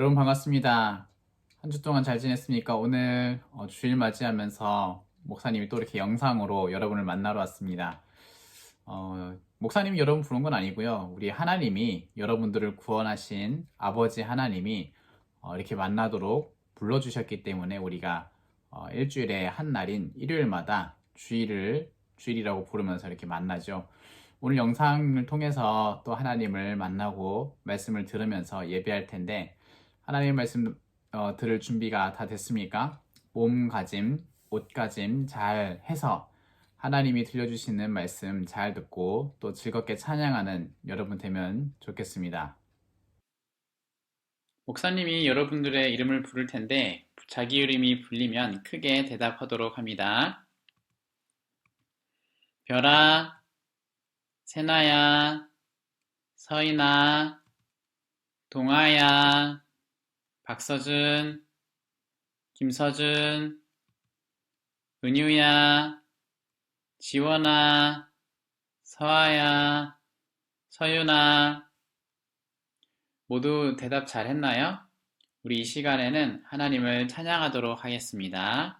여러분 반갑습니다. 한 주 동안 잘 지냈습니까? 오늘 어, 주일 맞이하면서 목사님이 또 이렇게 영상으로 여러분을 만나러 왔습니다. 어, 목사님이 여러분 부른 건 아니고요. 우리 하나님이 여러분들을 구원하신 아버지 하나님이 어, 이렇게 만나도록 불러주셨기 때문에 우리가 어, 일주일에 한 날인 일요일마다 주일을 주일이라고 부르면서 이렇게 만나죠. 오늘 영상을 통해서 또 하나님을 만나고 말씀을 들으면서 예배할 텐데 하나님 말씀 어, 들을 준비가 다 됐습니까? 몸가짐, 옷가짐 잘 해서 하나님이 들려주시는 말씀 잘 듣고 또 즐겁게 찬양하는 여러분 되면 좋겠습니다. 목사님이 여러분들의 이름을 부를 텐데 자기 이름이 불리면 크게 대답하도록 합니다. 별아, 세나야, 서인아, 동아야, 박서준, 김서준, 은유야, 지원아, 서아야, 서윤아, 모두 대답 잘 했나요? 우리 이 시간에는 하나님을 찬양하도록 하겠습니다.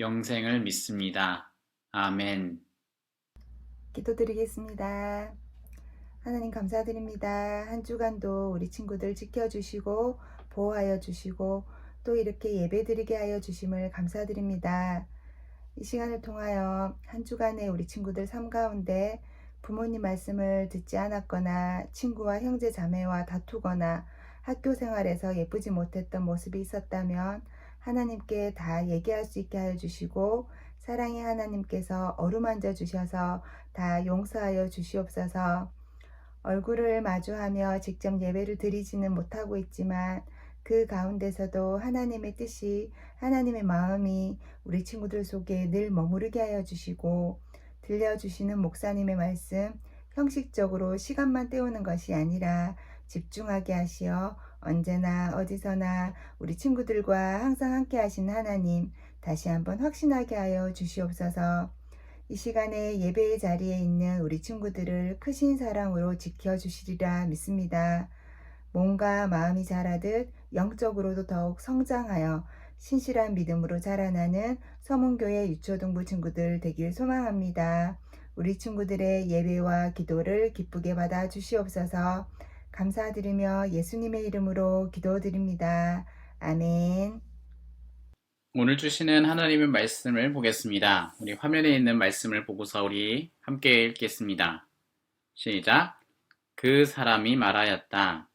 영생을 믿습니다. 아멘. 기도드리겠습니다. 하나님 감사드립니다. 한 주간도 우리 친구들 지켜주시고 보호하여 주시고 또 이렇게 예배드리게 하여 주심을 감사드립니다. 이 시간을 통하여 한 주간의 우리 친구들 삶 가운데 부모님 말씀을 듣지 않았거나 친구와 형제 자매와 다투거나 학교 생활에서 예쁘지 못했던 모습이 있었다면 하나님께 다 얘기할 수 있게 하여 주시고 사랑의 하나님께서 어루만져 주셔서 다 용서하여 주시옵소서. 얼굴을 마주하며 직접 예배를 드리지는 못하고 있지만 그 가운데서도 하나님의 뜻이 하나님의 마음이 우리 친구들 속에 늘 머무르게 하여 주시고 들려주시는 목사님의 말씀 형식적으로 시간만 때우는 것이 아니라 집중하게 하시어 언제나 어디서나 우리 친구들과 항상 함께 하시는 하나님 다시 한번 확신하게 하여 주시옵소서. 이 시간에 예배의 자리에 있는 우리 친구들을 크신 사랑으로 지켜주시리라 믿습니다. 몸과 마음이 자라듯 영적으로도 더욱 성장하여 신실한 믿음으로 자라나는 서문교회 유초등부 친구들 되길 소망합니다. 우리 친구들의 예배와 기도를 기쁘게 받아 주시옵소서 감사드리며 예수님의 이름으로 기도드립니다. 아멘. 오늘 주시는 하나님의 말씀을 보겠습니다. 우리 화면에 있는 말씀을 보고서 우리 함께 읽겠습니다. 시작. 그 사람이 말하였다.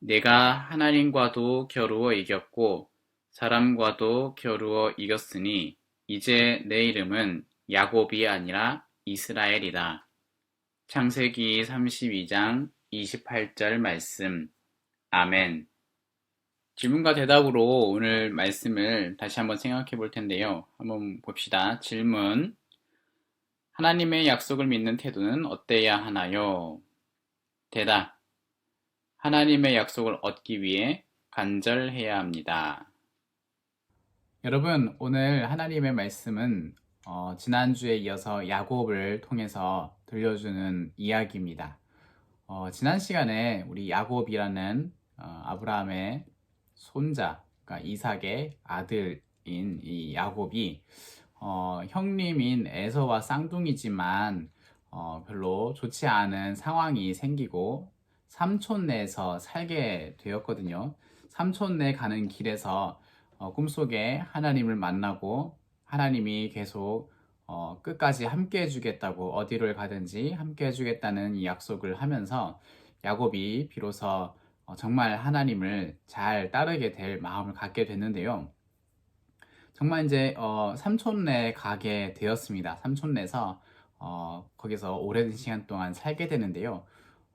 내가 하나님과도 겨루어 이겼고 사람과도 겨루어 이겼으니 이제 내 이름은 야곱이 아니라 이스라엘이다. 창세기 32장 28절 말씀. 아멘. 질문과 대답으로 오늘 말씀을 다시 한번 생각해 볼 텐데요. 한번 봅시다. 질문. 하나님의 약속을 믿는 태도는 어때야 하나요? 대답. 하나님의 약속을 얻기 위해 간절해야 합니다. 여러분, 오늘 하나님의 말씀은 어, 지난주에 이어서 야곱을 통해서 들려주는 이야기입니다. 어, 지난 시간에 우리 야곱이라는 어, 아브라함의 손자, 그러니까 이삭의 아들인 이 야곱이 어, 형님인 에서와 쌍둥이지만 어, 별로 좋지 않은 상황이 생기고 삼촌네에서 살게 되었거든요. 삼촌네 가는 길에서 어, 꿈속에 하나님을 만나고 하나님이 계속 어, 끝까지 함께 해주겠다고 어디를 가든지 함께 해주겠다는 이 약속을 하면서 야곱이 비로소 어, 정말 하나님을 잘 따르게 될 마음을 갖게 됐는데요. 정말 이제 어, 삼촌네 가게 되었습니다. 삼촌네에서 어, 거기서 오랜 시간 동안 살게 되는데요.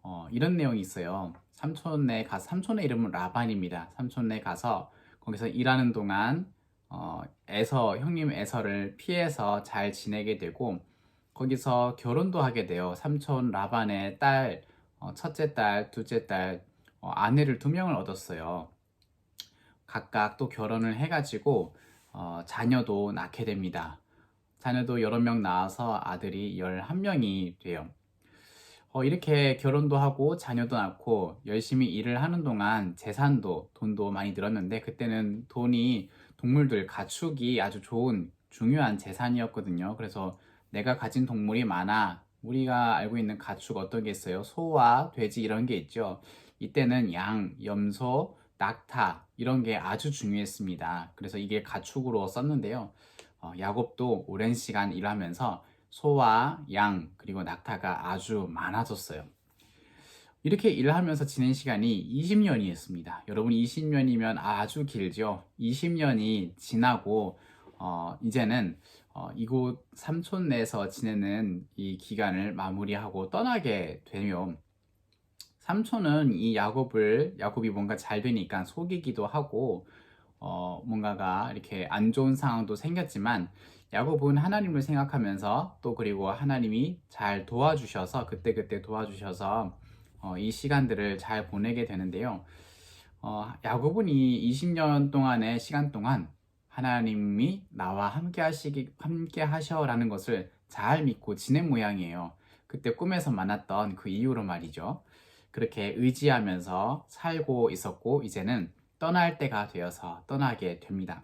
어, 이런 내용이 있어요. 삼촌네 가 삼촌의 이름은 라반입니다. 삼촌네 가서 거기서 일하는 동안 어, 에서 형님 에서를 피해서 잘 지내게 되고 거기서 결혼도 하게 돼요. 삼촌 라반의 딸, 어, 첫째 딸, 둘째 딸 어, 아내를 두 명을 얻었어요. 각각 또 결혼을 해가지고 어, 자녀도 낳게 됩니다. 자녀도 여러 명 낳아서 아들이 11명이 돼요. 어, 이렇게 결혼도 하고 자녀도 낳고 열심히 일을 하는 동안 재산도 돈도 많이 늘었는데 그때는 돈이 동물들 가축이 아주 좋은 중요한 재산이었거든요. 그래서 내가 가진 동물이 많아 우리가 알고 있는 가축 어떤 게 있어요? 소와 돼지 이런 게 있죠. 이때는 양, 염소, 낙타 이런 게 아주 중요했습니다. 그래서 이게 가축으로 썼는데요. 어, 야곱도 오랜 시간 일하면서 소와 양 그리고 낙타가 아주 많아졌어요. 이렇게 일하면서 지낸 시간이 20년이었습니다. 여러분 20년이면 아주 길죠. 20년이 지나고 어, 이제는 어, 이곳 삼촌 내에서 지내는 이 기간을 마무리하고 떠나게 되며 삼촌은 이 야곱을 야곱이 뭔가 잘 되니까 속이기도 하고 어, 뭔가가 이렇게 안 좋은 상황도 생겼지만 야곱은 하나님을 생각하면서 또 그리고 하나님이 잘 도와주셔서 그때그때 도와주셔서 어, 이 시간들을 잘 보내게 되는데요. 어, 야곱은 이 20년 동안의 시간 동안 하나님이 나와 함께 하시기 함께 하셔라는 것을 잘 믿고 지낸 모양이에요. 그때 꿈에서 만났던 그 이후로 말이죠. 그렇게 의지하면서 살고 있었고 이제는 떠날 때가 되어서 떠나게 됩니다.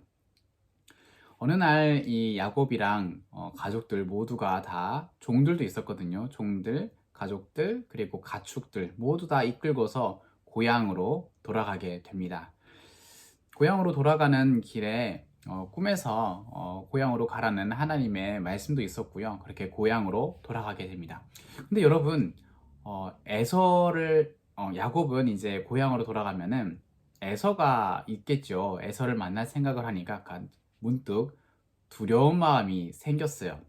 어느 날 이 야곱이랑 어, 가족들 모두가 다 종들도 있었거든요. 종들, 가족들, 그리고 가축들 모두 다 이끌고서 고향으로 돌아가게 됩니다. 고향으로 돌아가는 길에 어, 꿈에서 어, 고향으로 가라는 하나님의 말씀도 있었고요. 그렇게 고향으로 돌아가게 됩니다. 근데 여러분, 어, 에서를 어, 야곱은 이제 고향으로 돌아가면은 에서가 있겠죠. 에서를 만날 생각을 하니까 문득 두려운 마음이 생겼어요.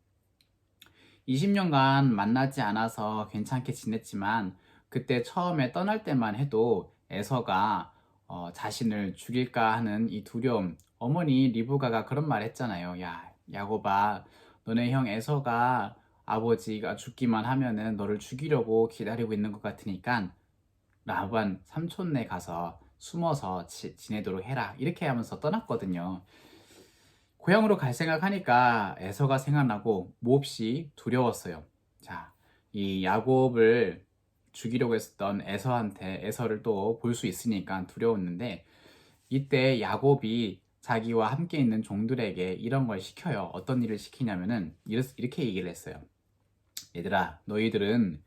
20년간 만나지 않아서 괜찮게 지냈지만 그때 처음에 떠날 때만 해도 에서가 어, 자신을 죽일까 하는 이 두려움. 어머니 리브가가 그런 말 했잖아요. 야, 야곱아, 너네 형 에서가 아버지가 죽기만 하면은 너를 죽이려고 기다리고 있는 것 같으니까 라반 삼촌네 가서 숨어서 지, 지내도록 해라. 이렇게 하면서 떠났거든요. 고향으로 갈 생각하니까 에서가 생각나고 몹시 두려웠어요. 자, 이 야곱을 죽이려고 했었던 에서한테 에서를 또 볼 수 있으니까 두려웠는데 이때 야곱이 자기와 함께 있는 종들에게 이런 걸 시켜요. 어떤 일을 시키냐면은 이렇- 이렇게 얘기를 했어요. 얘들아, 너희들은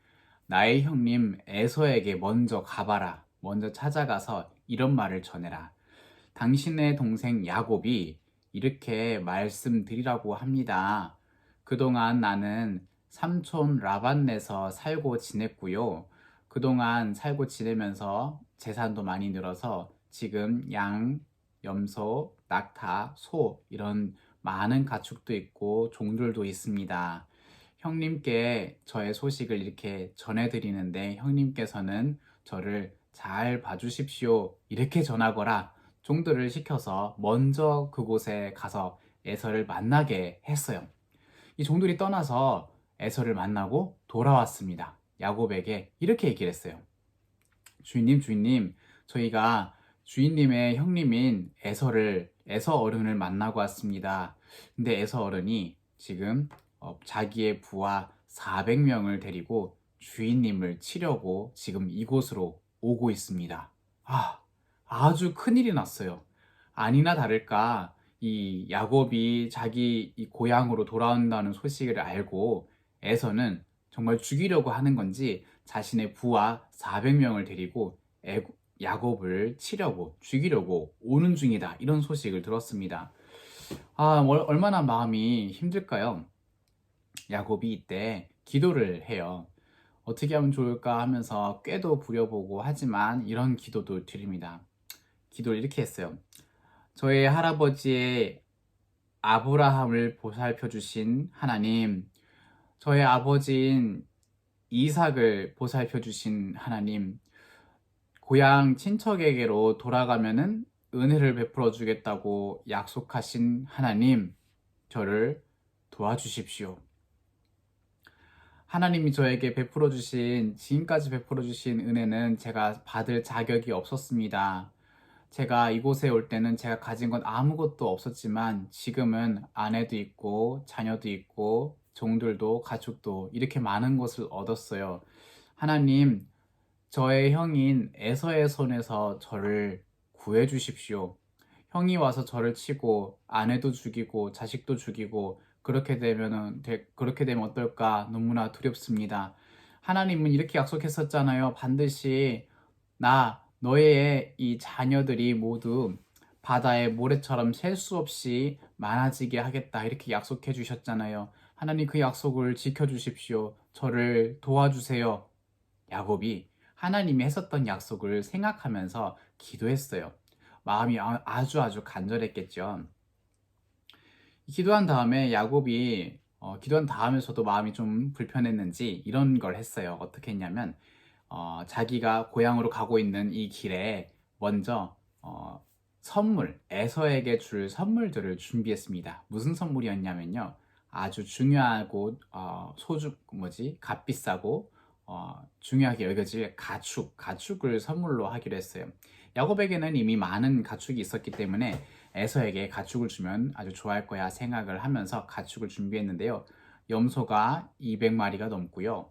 나의 형님 에서에게 먼저 가봐라. 먼저 찾아가서 이런 말을 전해라. 당신의 동생 야곱이 이렇게 말씀드리라고 합니다. 그동안 나는 삼촌 라반네서 살고 지냈고요. 그동안 살고 지내면서 재산도 많이 늘어서 지금 양, 염소, 낙타, 소 이런 많은 가축도 있고 종들도 있습니다. 형님께 저의 소식을 이렇게 전해드리는데 형님께서는 저를 잘 봐주십시오. 이렇게 전하거라. 종들을 시켜서 먼저 그곳에 가서 에서를 만나게 했어요. 이 종들이 떠나서 에서를 만나고 돌아왔습니다. 야곱에게 이렇게 얘기를 했어요. 주인님, 주인님, 저희가 주인님의 형님인 에서를 에서 어른을 만나고 왔습니다. 근데 에서 어른이 지금 어, 자기의 부하 400명을 데리고 주인님을 치려고 지금 이곳으로 오고 있습니다. 아, 아주 큰일이 났어요. 아니나 다를까 이 야곱이 자기 이 고향으로 돌아온다는 소식을 알고 에서는 정말 죽이려고 하는 건지 자신의 부하 400명을 데리고 애- 야곱을 치려고 죽이려고 오는 중이다 이런 소식을 들었습니다. 아 얼- 얼마나 마음이 힘들까요? 야곱이 이때 기도를 해요. 어떻게 하면 좋을까 하면서 꾀도 부려보고 하지만 이런 기도도 드립니다. 기도를 이렇게 했어요. 저의 할아버지의 아브라함을 보살펴 주신 하나님, 저의 아버지인 이삭을 보살펴 주신 하나님, 고향 친척에게로 돌아가면은 은혜를 베풀어 주겠다고 약속하신 하나님, 저를 도와주십시오. 하나님이 저에게 베풀어 주신, 지금까지 베풀어 주신 은혜는 제가 받을 자격이 없었습니다. 제가 이곳에 올 때는 제가 가진 건 아무것도 없었지만 지금은 아내도 있고 자녀도 있고 종들도 가축도 이렇게 많은 것을 얻었어요. 하나님, 저의 형인 에서의 손에서 저를 구해 주십시오. 형이 와서 저를 치고 아내도 죽이고 자식도 죽이고 그렇게 되면은 되- 그렇게 되면 어떨까 너무나 두렵습니다. 하나님은 이렇게 약속했었잖아요. 반드시 나 너의 이 자녀들이 모두 바다의 모래처럼 셀 수 없이 많아지게 하겠다. 이렇게 약속해 주셨잖아요. 하나님 그 약속을 지켜 주십시오. 저를 도와주세요. 야곱이 하나님이 했었던 약속을 생각하면서 기도했어요. 마음이 아- 아주 아주 간절했겠죠. 기도한 다음에 야곱이 어, 기도한 다음에서도 마음이 좀 불편했는지 이런 걸 했어요. 어떻게 했냐면 어, 자기가 고향으로 가고 있는 이 길에 먼저 어, 선물, 에서에게 줄 선물들을 준비했습니다. 무슨 선물이었냐면요. 아주 중요하고 어, 소주 뭐지 값비싸고 어, 중요하게 여겨질 가축, 가축을 선물로 하기로 했어요. 야곱에게는 이미 많은 가축이 있었기 때문에 에서에게 가축을 주면 아주 좋아할 거야 생각을 하면서 가축을 준비했는데요. 염소가 200마리가 넘고요.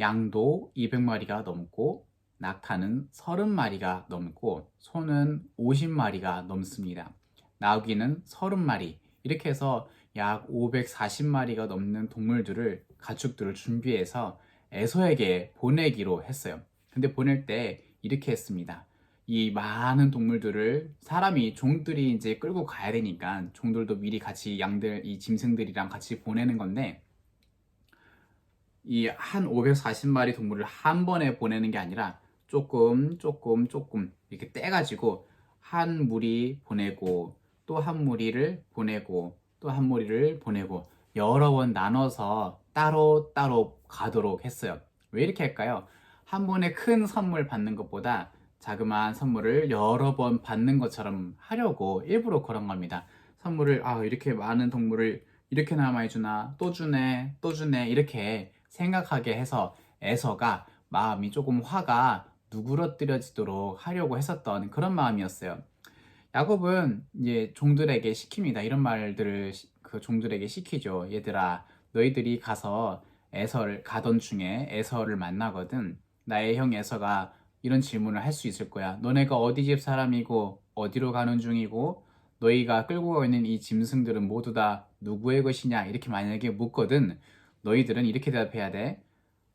양도 200마리가 넘고 낙타는 30마리가 넘고 소는 50마리가 넘습니다. 나귀는 30마리 이렇게 해서 약 540마리가 넘는 동물들을 가축들을 준비해서 에서에게 보내기로 했어요. 근데 보낼 때 이렇게 했습니다. 이 많은 동물들을 사람이 종들이 이제 끌고 가야 되니까 종들도 미리 같이 양들 이 짐승들이랑 같이 보내는 건데 이 한 540마리 동물을 한 번에 보내는 게 아니라 조금 조금 조금 이렇게 떼가지고 한 무리 보내고 또 한 무리를 보내고 또 한 무리를 보내고 여러 번 나눠서 따로 따로 가도록 했어요. 왜 이렇게 할까요? 한 번에 큰 선물 받는 것보다 자그마한 선물을 여러 번 받는 것처럼 하려고 일부러 그런 겁니다. 선물을 아 이렇게 많은 동물을 이렇게나 많이 주나 또 주네 또 주네 이렇게 생각하게 해서 에서가 마음이 조금 화가 누그러뜨려지도록 하려고 했었던 그런 마음이었어요. 야곱은 이제 종들에게 시킵니다. 이런 말들을 시- 그 종들에게 시키죠. 얘들아, 너희들이 가서 에서를 가던 중에 에서를 만나거든. 나의 형 에서가 이런 질문을 할 수 있을 거야. 너네가 어디 집 사람이고 어디로 가는 중이고 너희가 끌고 있는 이 짐승들은 모두 다 누구의 것이냐 이렇게 만약에 묻거든. 너희들은 이렇게 대답해야 돼.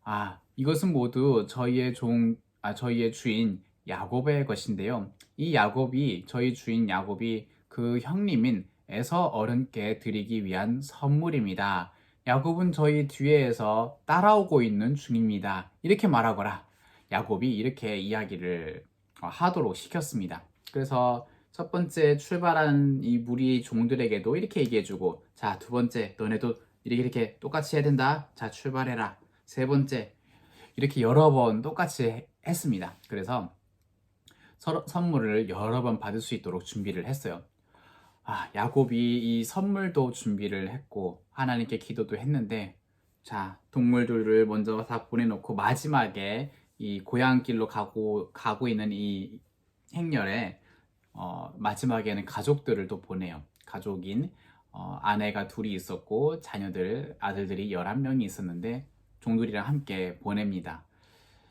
아, 이것은 모두 저희의 종, 아, 저희의 주인 야곱의 것인데요. 이 야곱이 저희 주인 야곱이 그 형님인 에서 어른께 드리기 위한 선물입니다. 야곱은 저희 뒤에서 따라오고 있는 중입니다. 이렇게 말하거라. 야곱이 이렇게 이야기를 어, 하도록 시켰습니다. 그래서 첫 번째 출발한 이 무리 종들에게도 이렇게 얘기해주고, 자, 두 번째, 너네도 이렇게 이렇게 똑같이 해야 된다. 자, 출발해라. 세 번째, 이렇게 여러 번 똑같이 해- 했습니다. 그래서 서로- 선물을 여러 번 받을 수 있도록 준비를 했어요. 아, 야곱이 이 선물도 준비를 했고 하나님께 기도도 했는데 자, 동물들을 먼저 다 보내놓고 마지막에 이 고향길로 가고 가고 있는 이 행렬에 어, 마지막에는 가족들을 또 보내요. 가족인 어, 아내가 둘이 있었고 자녀들 아들들이 11명이 있었는데 종들이랑 함께 보냅니다.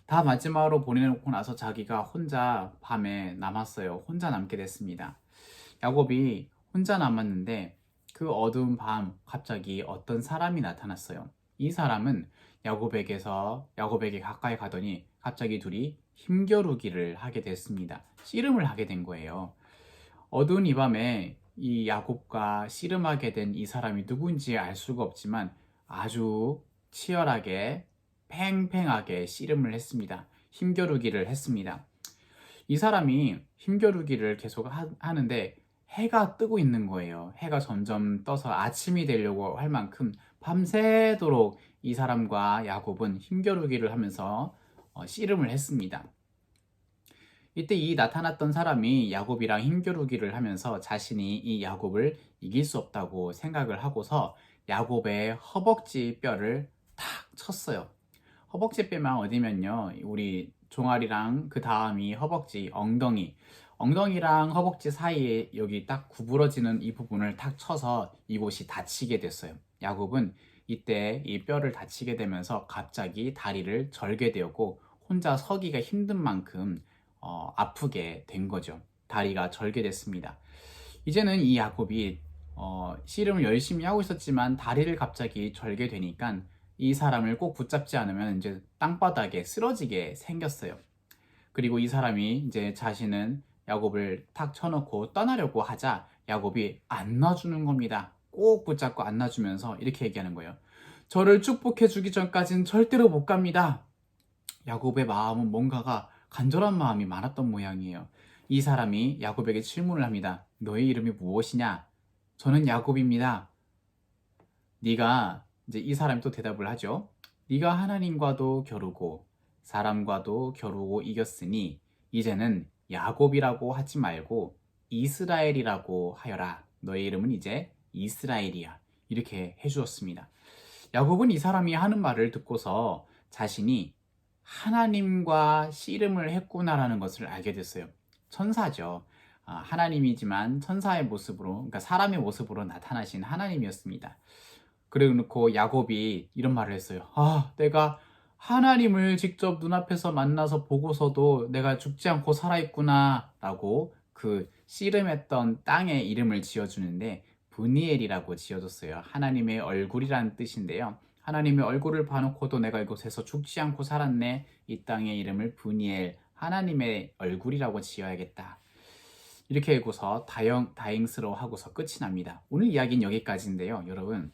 다 마지막으로 보내놓고 나서 자기가 혼자 밤에 남았어요. 혼자 남게 됐습니다. 야곱이 혼자 남았는데 그 어두운 밤 갑자기 어떤 사람이 나타났어요. 이 사람은 야곱에게서 야곱에게 가까이 가더니 갑자기 둘이 힘겨루기를 하게 됐습니다. 씨름을 하게 된 거예요. 어두운 이 밤에 이 야곱과 씨름하게 된 이 사람이 누구인지 알 수가 없지만 아주 치열하게 팽팽하게 씨름을 했습니다. 힘겨루기를 했습니다. 이 사람이 힘겨루기를 계속 하, 하는데 해가 뜨고 있는 거예요. 해가 점점 떠서 아침이 되려고 할 만큼 밤새도록 이 사람과 야곱은 힘겨루기를 하면서 어, 씨름을 했습니다. 이때 이 나타났던 사람이 야곱이랑 힘겨루기를 하면서 자신이 이 야곱을 이길 수 없다고 생각을 하고서 야곱의 허벅지 뼈를 탁 쳤어요. 허벅지 뼈만 어디면요. 우리 종아리랑 그 다음이 허벅지, 엉덩이. 엉덩이랑 허벅지 사이에 여기 딱 구부러지는 이 부분을 탁 쳐서 이곳이 다치게 됐어요. 야곱은 이때 이 뼈를 다치게 되면서 갑자기 다리를 절게 되었고 혼자 서기가 힘든 만큼 어, 아프게 된 거죠. 다리가 절게 됐습니다. 이제는 이 야곱이 어, 씨름을 열심히 하고 있었지만 다리를 갑자기 절게 되니까 이 사람을 꼭 붙잡지 않으면 이제 땅바닥에 쓰러지게 생겼어요. 그리고 이 사람이 이제 자신은 야곱을 탁 쳐놓고 떠나려고 하자 야곱이 안 놔주는 겁니다. 꼭 붙잡고 안 놔주면서 이렇게 얘기하는 거예요. 저를 축복해 주기 전까지는 절대로 못 갑니다. 야곱의 마음은 뭔가가 간절한 마음이 많았던 모양이에요. 이 사람이 야곱에게 질문을 합니다. 너의 이름이 무엇이냐? 저는 야곱입니다. 네가 이제 이 사람이 또 대답을 하죠. 네가 하나님과도 겨루고 사람과도 겨루고 이겼으니 이제는 야곱이라고 하지 말고 이스라엘이라고 하여라. 너의 이름은 이제 이스라엘이야. 이렇게 해주었습니다. 야곱은 이 사람이 하는 말을 듣고서 자신이 하나님과 씨름을 했구나라는 것을 알게 됐어요. 천사죠. 아, 하나님이지만 천사의 모습으로, 그러니까 사람의 모습으로 나타나신 하나님이었습니다. 그래 놓고 야곱이 이런 말을 했어요. 아, 내가 하나님을 직접 눈앞에서 만나서 보고서도 내가 죽지 않고 살아있구나 라고 그 씨름했던 땅의 이름을 지어주는데 브니엘이라고 지어줬어요. 하나님의 얼굴이라는 뜻인데요. 하나님의 얼굴을 봐놓고도 내가 이곳에서 죽지 않고 살았네. 이 땅의 이름을 브니엘, 하나님의 얼굴이라고 지어야겠다. 이렇게 읽고서 다영, 다행스러워하고서 끝이 납니다. 오늘 이야기는 여기까지인데요. 여러분,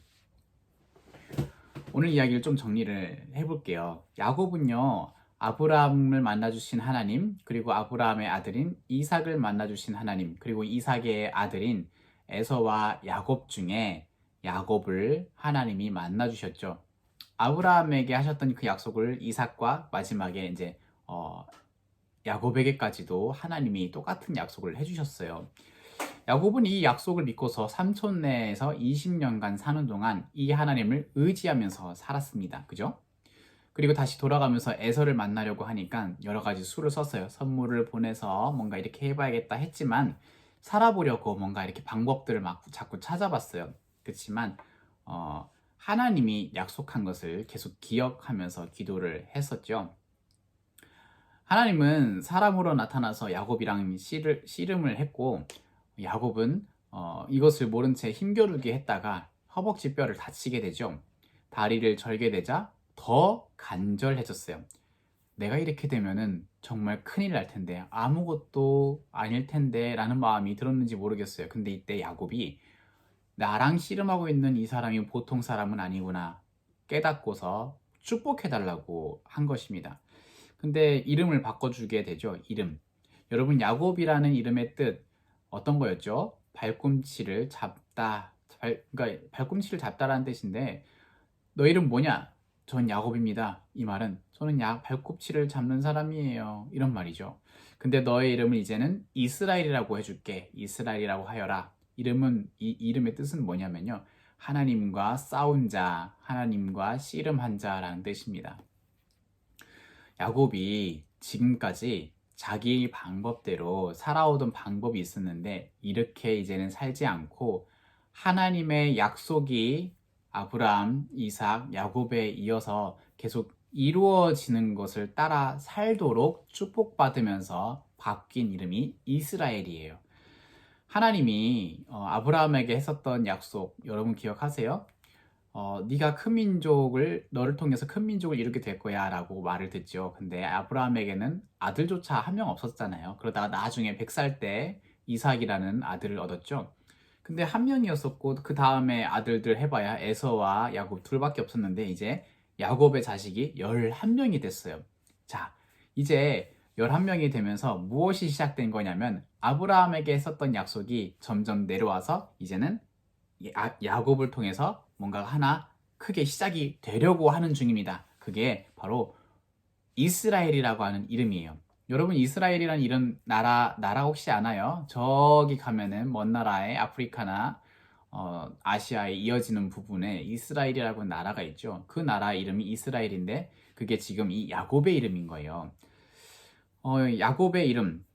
오늘 이야기를 좀 정리를 해볼게요. 야곱은요, 아브라함을 만나주신 하나님, 그리고 아브라함의 아들인 이삭을 만나주신 하나님, 그리고 이삭의 아들인 에서와 야곱 중에 야곱을 하나님이 만나주셨죠. 아브라함에게 하셨던 그 약속을 이삭과 마지막에 이제 어, 야곱에게까지도 하나님이 똑같은 약속을 해주셨어요. 야곱은 이 약속을 믿고서 삼촌 내에서 20년간 사는 동안 이 하나님을 의지하면서 살았습니다. 그죠? 그리고 다시 돌아가면서 에서를 만나려고 하니까 여러 가지 수를 썼어요. 선물을 보내서 뭔가 이렇게 해봐야겠다 했지만 살아보려고 뭔가 이렇게 방법들을 막 자꾸 찾아봤어요. 그렇지만 어, 하나님이 약속한 것을 계속 기억하면서 기도를 했었죠. 하나님은 사람으로 나타나서 야곱이랑 씨름을 했고 야곱은 어, 이것을 모른 채 힘겨루게 했다가 허벅지 뼈를 다치게 되죠. 다리를 절게 되자 더 간절해졌어요. 내가 이렇게 되면은 정말 큰일 날 텐데 아무것도 아닐 텐데 라는 마음이 들었는지 모르겠어요. 근데 이때 야곱이 나랑 씨름하고 있는 이 사람이 보통 사람은 아니구나 깨닫고서 축복해달라고 한 것입니다. 근데 이름을 바꿔주게 되죠. 이름. 여러분 야곱이라는 이름의 뜻 어떤 거였죠? 발꿈치를 잡다. 발, 그러니까 발꿈치를 잡다라는 뜻인데 너 이름 뭐냐? 전 야곱입니다. 이 말은 저는 야 발꿈치를 잡는 사람이에요. 이런 말이죠. 근데 너의 이름을 이제는 이스라엘이라고 해줄게. 이스라엘이라고 하여라. 이름은 이 이름의 뜻은 뭐냐면요. 하나님과 싸운 자, 하나님과 씨름한 자라는 뜻입니다. 야곱이 지금까지 자기 방법대로 살아오던 방법이 있었는데 이렇게 이제는 살지 않고 하나님의 약속이 아브라함, 이삭, 야곱에 이어서 계속 이루어지는 것을 따라 살도록 축복받으면서 바뀐 이름이 이스라엘이에요. 하나님이 어, 아브라함에게 했었던 약속 여러분 기억하세요? 어, 네가 큰 민족을 너를 통해서 큰 민족을 이루게 될 거야라고 말을 듣죠. 근데 아브라함에게는 아들조차 한 명 없었잖아요. 그러다가 나중에 100살 때 이삭이라는 아들을 얻었죠. 근데 한 명이었었고 그 다음에 아들들 해봐야 에서와 야곱 둘밖에 없었는데 이제 야곱의 자식이 11명이 됐어요. 자, 이제 11명이 되면서 무엇이 시작된 거냐면 아브라함에게 했었던 약속이 점점 내려와서 이제는 야, 야곱을 통해서 뭔가 하나 크게 시작이 되려고 하는 중입니다. 그게 바로 이스라엘이라고 하는 이름이에요. 여러분 이스라엘이란 이런 나라 나라 혹시 아나요? 저기 가면은 먼 나라에 아프리카나 어, 아시아에 이어지는 부분에 이스라엘이라고 나라가 있죠. 그 나라 이름이 이스라엘인데 그게 지금 이 야곱의 이름인 거예요. 어, 야곱의 이름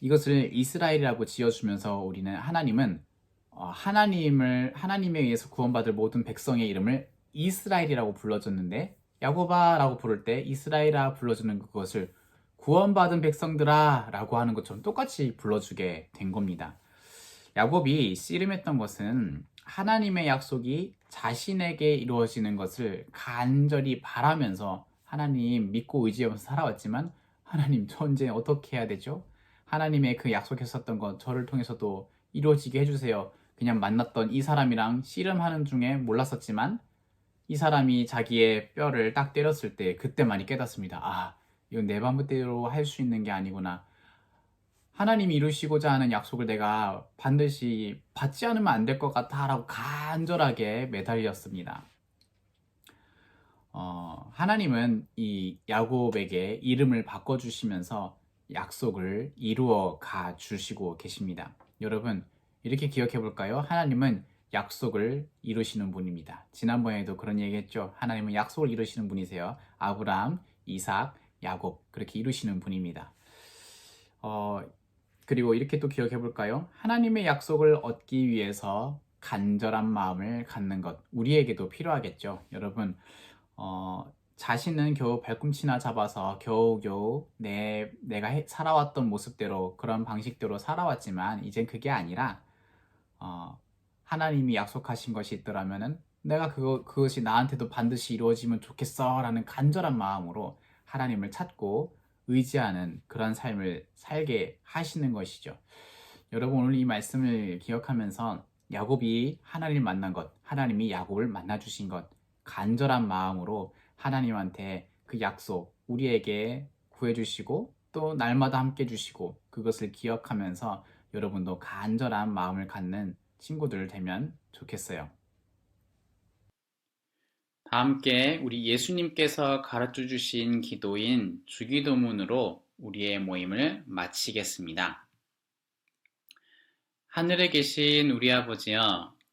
이것을 이스라엘이라고 지어주면서 우리는 하나님은 어, 하나님을 하나님에 의해서 구원받을 모든 백성의 이름을 이스라엘이라고 불러줬는데 야곱아라고 부를 때 이스라엘아 불러주는 그것을 구원받은 백성들아 라고 하는 것처럼 똑같이 불러주게 된 겁니다. 야곱이 씨름했던 것은 하나님의 약속이 자신에게 이루어지는 것을 간절히 바라면서 하나님 믿고 의지하면서 살아왔지만 하나님 저 이제 어떻게 해야 되죠? 하나님의 그 약속했었던 것 저를 통해서도 이루어지게 해주세요. 그냥 만났던 이 사람이랑 씨름하는 중에 몰랐었지만 이 사람이 자기의 뼈를 딱 때렸을 때 그때 많이 깨닫습니다. 아 이건 내 마음대로 할 수 있는 게 아니구나. 하나님이 이루시고자 하는 약속을 내가 반드시 받지 않으면 안 될 것 같아라고 간절하게 매달렸습니다. 어, 하나님은 이 야곱에게 이름을 바꿔주시면서 약속을 이루어 가 주시고 계십니다. 여러분, 이렇게 기억해 볼까요? 하나님은 약속을 이루시는 분입니다. 지난번에도 그런 얘기 했죠. 하나님은 약속을 이루시는 분이세요. 아브라함, 이삭, 야곱, 그렇게 이루시는 분입니다. 어, 그리고 이렇게 또 기억해 볼까요? 하나님의 약속을 얻기 위해서 간절한 마음을 갖는 것, 우리에게도 필요하겠죠. 여러분, 어, 자신은 겨우 발꿈치나 잡아서 겨우겨우 내, 내가 해- 살아왔던 모습대로 그런 방식대로 살아왔지만 이젠 그게 아니라 어, 하나님이 약속하신 것이 있더라면은 내가 그거, 그것이 나한테도 반드시 이루어지면 좋겠어 라는 간절한 마음으로 하나님을 찾고 의지하는 그런 삶을 살게 하시는 것이죠. 여러분 오늘 이 말씀을 기억하면서 야곱이 하나님을 만난 것, 하나님이 야곱을 만나 주신 것, 간절한 마음으로 하나님한테 그 약속 우리에게 구해 주시고 또 날마다 함께 주시고 그것을 기억하면서 여러분도 간절한 마음을 갖는 친구들 되면 좋겠어요. 다 함께 우리 예수님께서 가르쳐 주신 기도인 주기도문으로 우리의 모임을 마치겠습니다. 하늘에 계신 우리 아버지여,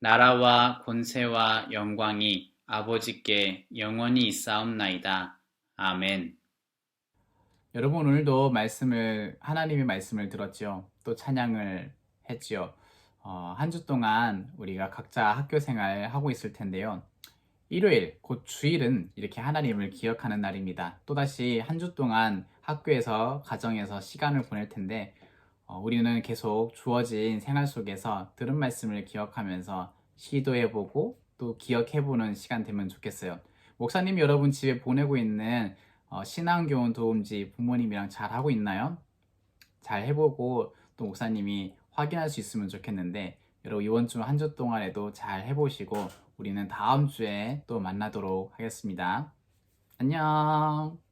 나라와 권세와 영광이 아버지께 영원히 있사옵나이다. 아멘. 여러분 오늘도 말씀을 하나님의 말씀을 들었죠. 또 찬양을 했지요. 어, 한 주 동안 우리가 각자 학교 생활 하고 있을 텐데요. 일요일, 곧 주일은 이렇게 하나님을 기억하는 날입니다. 또다시 한 주 동안 학교에서, 가정에서 시간을 보낼 텐데, 어, 우리는 계속 주어진 생활 속에서 들은 말씀을 기억하면서 시도해보고 또 기억해보는 시간 되면 좋겠어요. 목사님 여러분 집에 보내고 있는 어, 신앙교훈 도움지 부모님이랑 잘 하고 있나요? 잘 해보고 또 목사님이 확인할 수 있으면 좋겠는데 여러분 이번 주 한 주 동안에도 잘 해보시고 우리는 다음 주에 또 만나도록 하겠습니다. 안녕.